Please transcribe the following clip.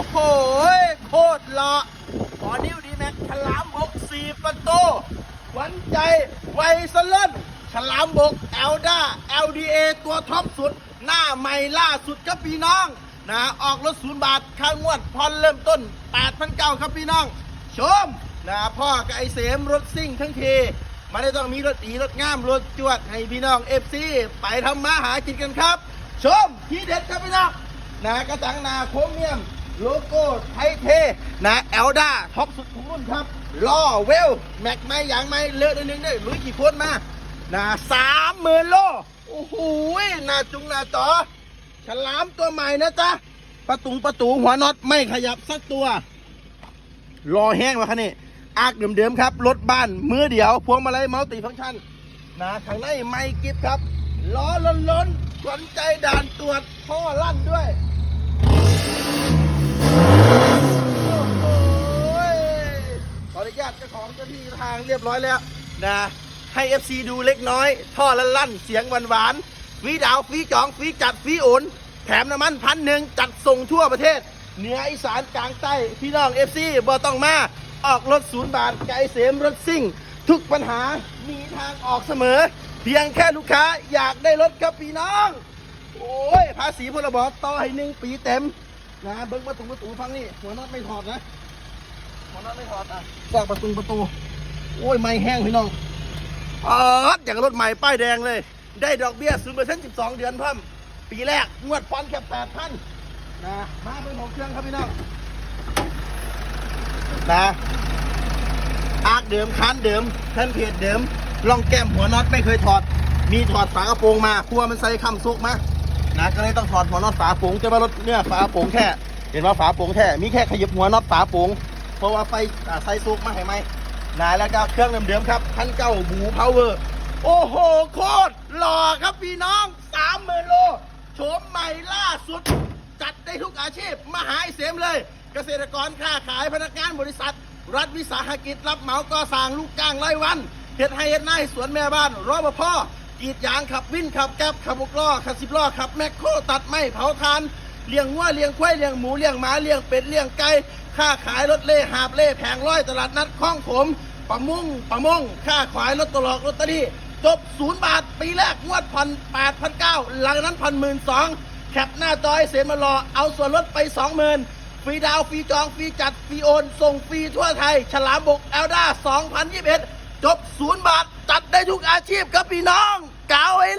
อ้โหโคตรหล่อขอนิ้วดีแม็กฉลามบกสี่ประตูหวันใจไวสลอนฉลามบกเอลด้า LDA ตัวท็อปสุด หน้าใหม่ล่าสุดครับพี่น้องนะออกรถศูนย์บาทค่างวดพรเริ่มต้น8,900ครับพี่น้อง ชมนะพ่อกับไอเสมรถซิ่งทั้งทีมาได้ต้องมีรถอีรถงามรถจวดให้พี่น้องเอฟซีไปทำมาหากินกันครับ ชมที่เด็ดครับพี่น้องนะกระตังนาโครเมียม โลโก้ไทยเทนะเอลดาท็อปสุดของรุ่นครับล้อเวล แม็กไม่ยางไม่เลอดนึงได้ลุยกี่คนมานะสามหมื่นโลโอ้โหน้าจุงน้าจอฉลามตัวใหม่นะจ๊ะประตุงประตูหัวน็อตไม่ขยับสักตัว รอแห้งวะคันนี้อากเดิมๆครับรถบ้านมือเดียว พวงมาลัยมัลติฟังก์ชันนะข้างในไม่กิฟครับล้อล้นล้นๆสนใจด่านตรวจท่อลั่นด้วย ตเจ้าของเจ้าที่ทางเรียบร้อยแล้วนะให้ FC ดูเล็กน้อย ท่อลั่นลั่นเสียงหวานหวานๆฟรีดาวฟรีจองฟรีจัดฟรีโอนแถมน้ำมันพันหนึ่งจัดส่งทั่วประเทศ เหนืออีสานกลางใต้พี่น้อง FC บ่ต้องมา ออกรถศูนย์บาทไกลเสมรถซิ่ง ทุกปัญหามีทางออกเสมอ เพียงแค่ลูกค้าอยากได้รถครับพี่น้อง โอ้ยภาษีพรบต่อให้หนึ่งปีเต็มนะเบิ้งประตูประตูฟังนี่หัวน็อตไม่ถอดนะ หันไม่ถอดอะสร้างประตูประตู โอ้ย ไม่แห้งพี่น้องอ๋ออย่างรถใหม่ป้ายแดงเลย ได้ดอกเบี้ยศูนย์เปอร์เซ็นต์สิบสองเดือนเพิ่มปีแรก งวดฟอนแค่แปดพันนะ มาเป็นของเครื่องครับพี่น้อง นะอาร์คเดิมคันเดิมแทนเพจเดิมลองแก้มหัวน็อตไม่เคยถอด มีถอดฝากระโปรงมาครัวมันใส่คำซุกมานะก็เลยต้องถอดหัวน็อตฝาโปรงจะว่ารถเนี่ยฝาโปรงแท้เห็นว่าฝาโปรงแท้มีแค่ขยับหัวน็อตฝาโปรง เพราะว่าไฟอ่าไซซุกมาให้ไหมนแล้วก็เครื่องเดิมๆครับพันเก้าบูพาวเวอร์ โอ้โห โคตรหล่อครับพี่น้องสามหมื่นโลโฉมใหม่ล่าสุด จัดได้ทุกอาชีพมาหาเสมเลย เกษตรกรค้าขายพนักงานบริษัท รัฐวิสาหกิจรับเหมาก่อสร้างลูกจ้างรายวันเฮ็ดให้เฮ็ดนาให้สวนแม่บ้านรอปภกรีดยางขับวินขับแก๊บขับบุกล้อขับสิบล้อขับแมคโครตัดไม้เผาทานเลี้ยงวัวเลี้ยงควายเลี้ยงหมูเลี้ยงหมาเลี้ยงเป็ดเลี้ยงไก่ ค้าขายรถเล่หาบเล่แผงร้อยตลาดนัดคลองผมประมงประมงค้าขายรถตลอกรถตอรี่จบศูนย์บาท ปีแรกงวดพันแปดพันเก้าหลังนั้นพันหมื่นสองแคปหน้าจอยเซ็นมารอ เอาส่วนลดไป20,000ฟรีดาวฟรีจองฟรีจัดฟรีโอน ส่งฟรีทั่วไทย ฉลามบกแอลด้า2021 จบศูนย์บาท จัดได้ทุกอาชีพครับพี่น้อง กาวไว้